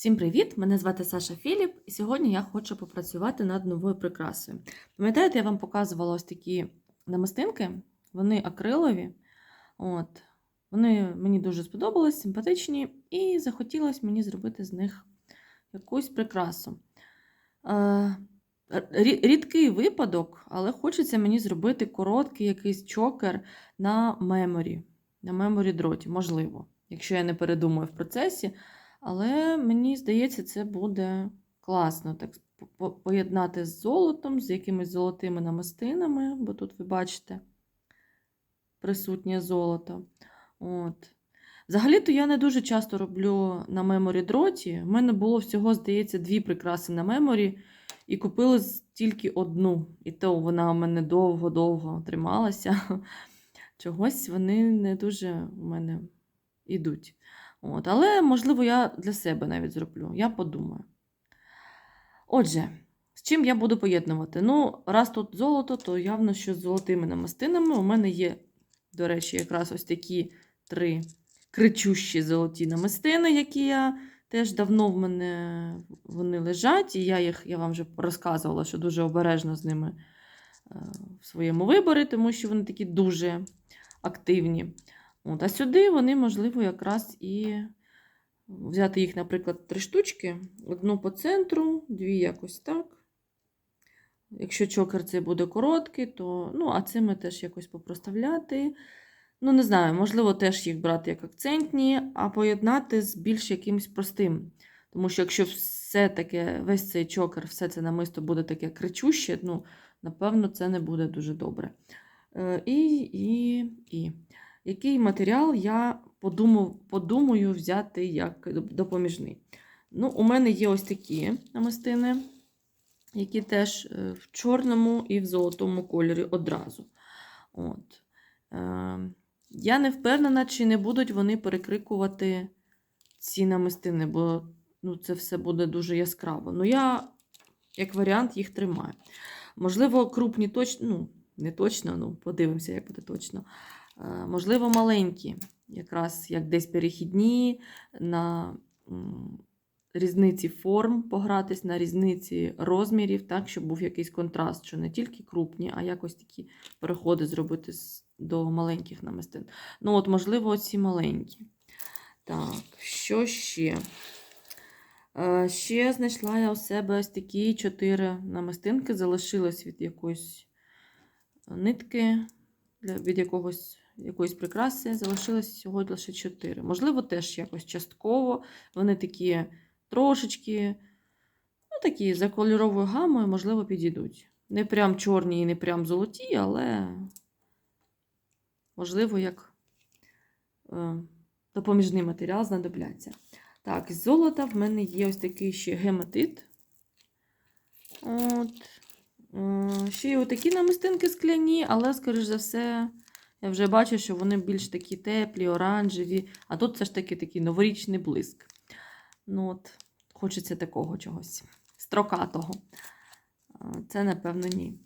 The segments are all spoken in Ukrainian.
Всім привіт! Мене звати Саша Філіп, і сьогодні я хочу попрацювати над новою прикрасою. Пам'ятаєте, я вам показувала ось такі намистинки, вони акрилові. От. Вони мені дуже сподобались, симпатичні, і захотілося мені зробити з них якусь прикрасу. Е, Рідкий випадок, але хочеться мені зробити короткий якийсь чокер на меморі, на меморі дроті, можливо, якщо я не передумаю в процесі. Але мені здається, це буде класно так по- по- поєднати з золотом, з якимись золотими намистинами, бо тут ви бачите присутнє золото. От. Взагалі-то я не дуже часто роблю на меморі дроті. У мене було всього, здається, дві прикраси на меморі, і купили з- тільки одну. І то вона у мене довго-довго трималася. Чогось вони не дуже у мене йдуть. От, але, можливо, я для себе навіть зроблю. Я подумаю. Отже, з чим я буду поєднувати? Ну, раз тут золото, то явно, що з золотими намистинами. У мене є, до речі, якраз ось такі три кричущі золоті намистини, які я теж давно в мене вони лежать, і я їх я вам вже розказувала, що дуже обережно з ними е, в своєму виборі, тому що вони такі дуже активні. От, а сюди вони, можливо, якраз і взяти їх, наприклад, три штучки. Одну по центру, дві якось так. Якщо чокер цей буде короткий, то. Ну, а це ми теж якось попроставляти. Ну, не знаю, можливо, теж їх брати як акцентні, а поєднати з більш якимось простим. Тому що якщо все таке, весь цей чокер, все це намисто буде таке кричуще, ну, напевно, це не буде дуже добре. Е, І, і, і. Який матеріал я подумав, подумаю взяти як допоміжний. Ну, У мене є ось такі намистини, які теж е, в чорному і в золотому кольорі одразу. От. Е, Я не впевнена, чи не будуть вони перекрикувати ці намистини, бо ну, це все буде дуже яскраво. Ну, я, як варіант, їх тримаю. Можливо, крупні точно, ну, не точно, ну, подивимося, як буде точно. Е, Можливо, маленькі, якраз як десь перехідні, на різниці форм погратись, на різниці розмірів, так, щоб був якийсь контраст, що не тільки крупні, а якось такі переходи зробити до маленьких намистин. Ну, от, можливо, ці маленькі. Так, що ще? Е, Ще знайшла я у себе ось такі чотири намистинки, залишилось від якоїсь нитки, для, від якогось, якоїсь прикраси, залишилось всього лише чотири. Можливо, теж якось частково. Вони такі трошечки, ну, такі за кольоровою гамою, можливо, підійдуть. Не прям чорні і не прям золоті, але, можливо, як е, допоміжний матеріал знадобляться. Так, з золота в мене є ось такий ще гематит. От. Ще є отакі намистинки скляні, але, скоріш за все, я вже бачу, що вони більш такі теплі, оранжеві, а тут все ж таки такий новорічний блиск. Ну от, Хочеться такого чогось строкатого. Це, напевно, ні.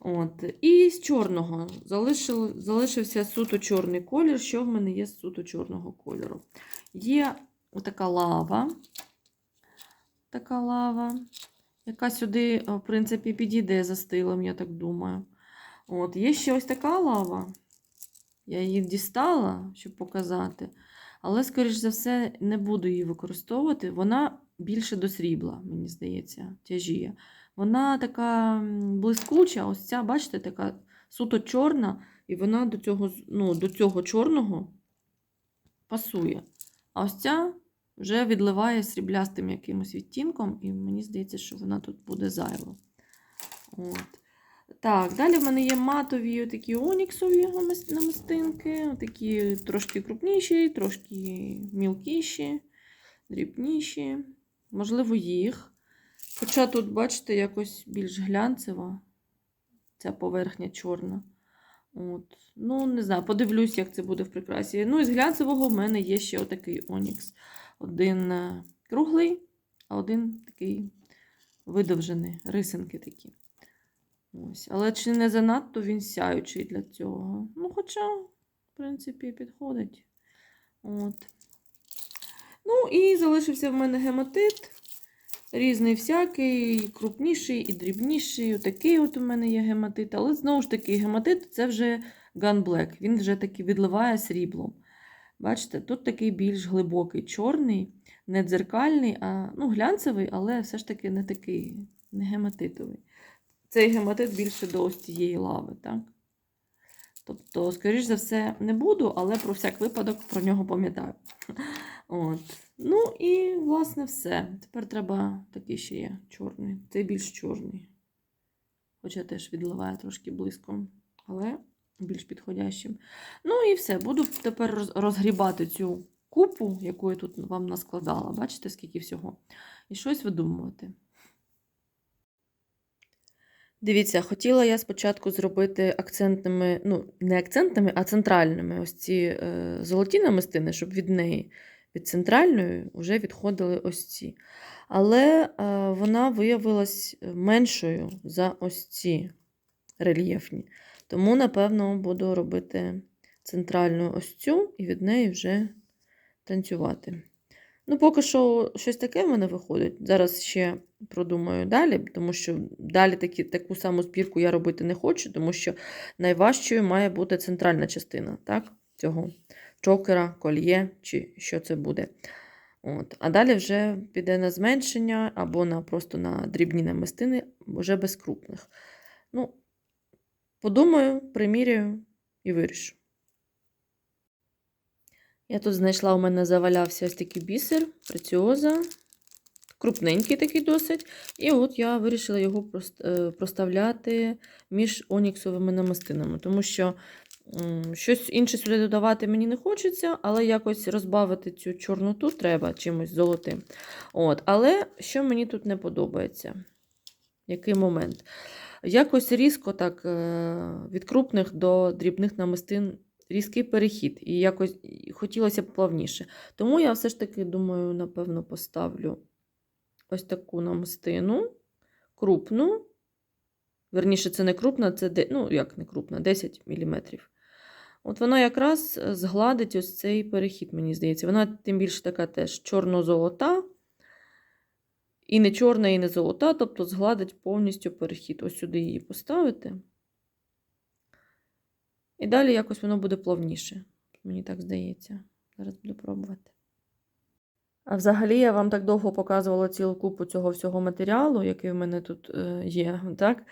От. І з чорного залишив, залишився суто чорний колір. Що в мене є з суто чорного кольору? Є отака лава. Така лава, яка сюди, в принципі, підійде за стилем, я так думаю. От, Є ще ось така лава. Я її дістала, щоб показати. Але, скоріш за все, не буду її використовувати. Вона більше до срібла, мені здається, тяжіє. Вона така блискуча, ось ця, бачите, така суто чорна, і вона до цього, ну, до цього чорного пасує. А ось ця вже відливає сріблястим якимось відтінком, і мені здається, що вона тут буде зайва. От. Так, далі в мене є матові такі оніксові намистинки, такі трошки крупніші, трошки мілкіші, дрібніші. Можливо, їх. Хоча тут, бачите, якось більш глянцева ця поверхня чорна. От. Ну, не знаю, подивлюсь, як це буде в прикрасі. Ну, із глянцевого в мене є ще отакий онікс. Один е, круглий, а один такий видовжений, рисинки такі. Ось. Але чи не занадто він сяючий для цього? Ну, хоча, в принципі, підходить. От. Ну і залишився в мене гематит. Різний всякий, крупніший і дрібніший. Отакий от у мене є гематит. Але знову ж таки, гематит це вже Black. Він вже таки відливає сріблом. Бачите, тут такий більш глибокий, чорний, не дзеркальний, а ну, глянцевий, але все ж таки не такий, не гематитовий. Цей гематит більше до ось цієї лави, так? Тобто, скоріш за все, не буду, але про всяк випадок про нього пам'ятаю. От. Ну і, власне, все. Тепер треба такий ще є чорний. Цей більш чорний. Хоча теж відливає трошки близько, але більш підходящим. Ну і все. Буду тепер розгрібати цю купу, яку я тут вам наскладала. Бачите, скільки всього. І щось видумувати. Дивіться, хотіла я спочатку зробити акцентними, ну, не акцентними, а центральними ось ці е, золоті намистини, щоб від неї, від центральної, вже відходили ось ці. Але е, вона виявилась меншою за ось ці рельєфні. Тому, напевно, буду робити центральну ось цю і від неї вже танцювати. Ну, поки що щось таке в мене виходить. Зараз ще продумаю далі, тому що далі такі, таку саму збірку я робити не хочу, тому що найважчою має бути центральна частина так, цього чокера, кольє чи що це буде. От. А далі вже піде на зменшення або на просто на дрібні намистини, вже без крупних. Ну, подумаю, приміряю і вирішу. Я тут знайшла, у мене завалявся ось такий бісер, преціоза, крупненький такий досить. І от я вирішила його е, проставляти між оніксовими намистинами, тому що щось інше сюди додавати мені не хочеться, але якось розбавити цю чорноту треба чимось золотим. От. Але що мені тут не подобається? Який момент? Якось різко так е, від крупних до дрібних намистин різкий перехід, і якось хотілося б плавніше. Тому я все ж таки, думаю, напевно, поставлю ось таку намистину, крупну. Верніше, це не крупна, це де- ну, як не крупна, 10 мм. От вона якраз е, згладить ось цей перехід, мені здається. Вона тим більше така теж чорно-золота. І не чорна, і не золота, тобто згладить повністю перехід. Ось сюди її поставити. І далі якось воно буде плавніше. Мені так здається. Зараз буду пробувати. А взагалі я вам так довго показувала цілу купу цього всього матеріалу, який в мене тут е, є. так?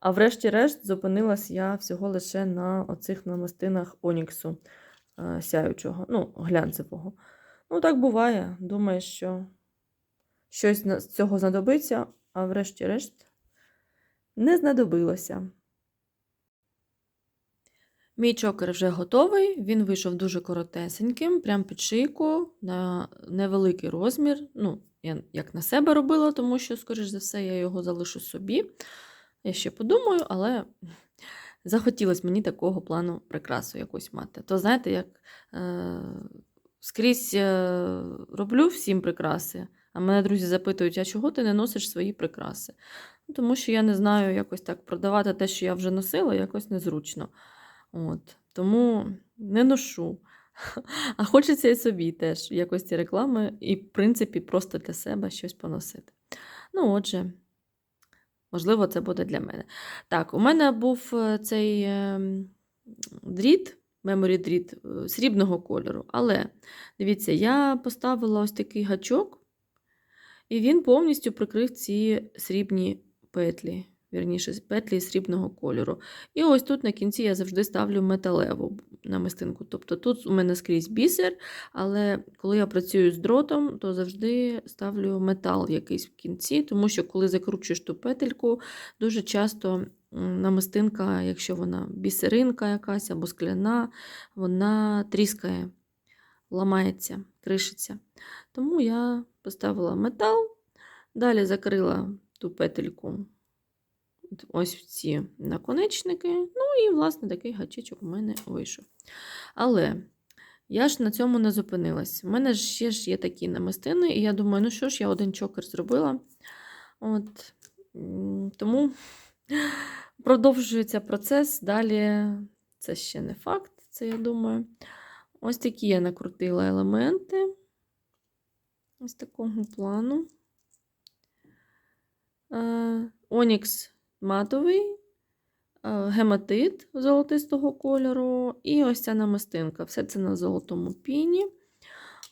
А врешті-решт зупинилась я всього лише на оцих намистинах Оніксу е, сяючого, ну, глянцевого. Ну, так буває. Думаєш, що щось з цього знадобиться, а врешті-решт не знадобилося. Мій чокер вже готовий, він вийшов дуже коротесеньким, прям під шийку, на невеликий розмір. Ну, я як на себе робила, тому що, скоріш за все, я його залишу собі. Я ще подумаю, але захотілося мені такого плану прикрасу якусь мати. То знаєте, як е, скрізь е, роблю всім прикраси, а мене друзі запитують, а чого ти не носиш свої прикраси? Ну, Тому що я не знаю, якось так продавати те, що я вже носила, якось незручно. От. Тому не ношу. А хочеться і собі теж в якості реклами, і, в принципі, просто для себе щось поносити. Ну, отже, можливо, це буде для мене. Так, у мене був е, цей е, дріт, memory дріт е, срібного кольору. Але дивіться, я поставила ось такий гачок, і він повністю прикрив ці срібні петлі. Вірніше, петлі срібного кольору. І ось тут на кінці я завжди ставлю металеву намистинку. Тобто тут у мене скрізь бісер, але коли я працюю з дротом, то завжди ставлю метал якийсь в кінці, тому що коли закручуєш ту петельку, дуже часто намистинка, якщо вона бісеринка якась або скляна, вона тріскає, ламається, кришиться. Тому я поставила метал, далі закрила ту петельку ось ці наконечники. Ну і, власне, такий гачечок у мене вийшов. Але я ж на цьому не зупинилась. У мене ж ще ж є такі намистини, і я думаю, ну що ж, я один чокер зробила. От, Тому продовжується процес. Далі це ще не факт, це я думаю. Ось такі я накрутила елементи. Ось такого плану. Е, Онікс матовий, е, гематит золотистого кольору і ось ця намистинка. Все це на золотому піні.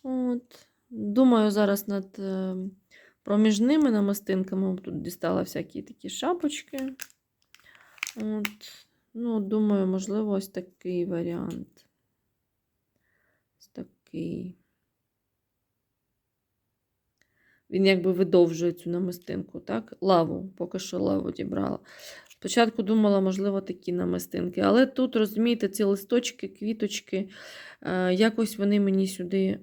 От. Думаю, зараз над е, проміжними намистинками тут дістала всякі такі шапочки. От. Ну, думаю, можливо, ось такий варіант. Такий. Він якби видовжує цю намистинку, так? Лаву, поки що лаву дібрала. Спочатку думала, можливо, такі намистинки. Але тут, розумієте, ці листочки, квіточки, е, якось вони мені сюди.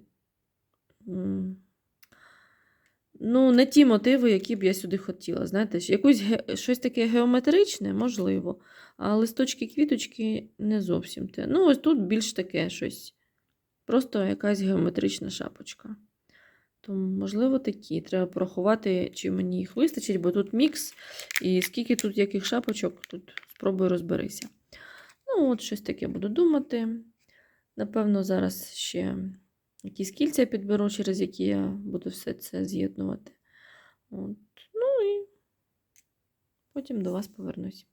Ну, не ті мотиви, які б я сюди хотіла. Знаєте, якусь, щось таке геометричне, можливо. А листочки, квіточки не зовсім те. Ну, ось тут більш таке щось. Просто якась геометрична шапочка. Тому, можливо, такі. Треба порахувати, чи мені їх вистачить, бо тут мікс, і скільки тут яких шапочок, тут спробую розберися. Ну, от щось таке буду думати. Напевно, зараз ще якісь кільця підберу, через які я буду все це з'єднувати. От. Ну і потім до вас повернусь.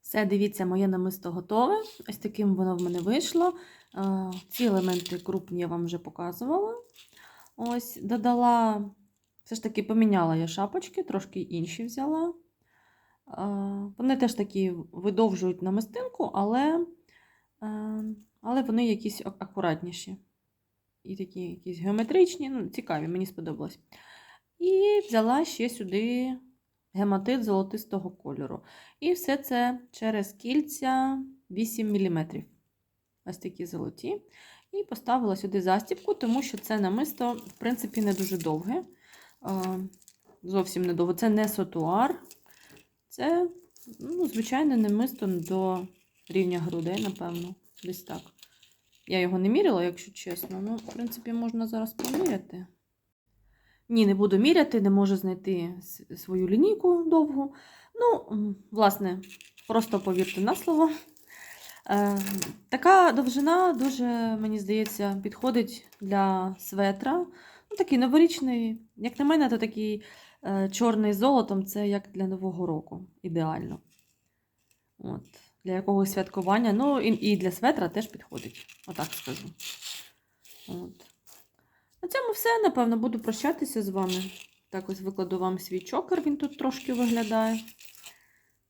Все, дивіться, моє намисто готове. Ось таким воно в мене вийшло. Е, Ці елементи крупні я вам вже показувала. Ось, додала, все ж таки поміняла я шапочки, трошки інші взяла. Е, Вони теж такі видовжують намистинку, але, е, але вони якісь акуратніші. І такі якісь геометричні, ну, цікаві, мені сподобалось. І взяла ще сюди гематит золотистого кольору. І все це через кільця 8 мм. Ось такі золоті. І поставила сюди застібку, тому що це намисто, в принципі, не дуже довге. Зовсім не довго. Це не сотуар. Це, ну, звичайне, намисто до рівня грудей, напевно. Десь так. Я його не міряла, якщо чесно. Ну, в принципі, можна зараз поміряти. Ні, не буду міряти, не можу знайти свою лінійку довгу. Ну, власне, просто повірте на слово. Е, така довжина дуже, мені здається, підходить для светра. Ну, такий новорічний, як на мене, то такий е, чорний з золотом це як для Нового року. Ідеально. От, для якогось святкування. Ну, і, і для светра теж підходить. Отак скажу. От. На цьому все, напевно, буду прощатися з вами. Так ось викладу вам свій чокер, він тут трошки виглядає.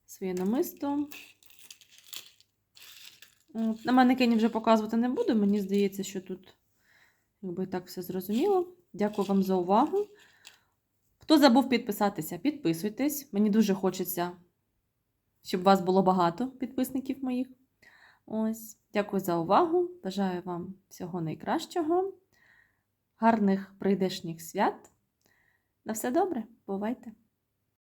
Своє намисто. От, На манекені вже показувати не буду. Мені здається, що тут якби так все зрозуміло. Дякую вам за увагу. Хто забув підписатися, підписуйтесь. Мені дуже хочеться, щоб вас було багато підписників моїх. Ось, дякую за увагу. Бажаю вам всього найкращого, гарних прийдешніх свят. На все добре, бувайте!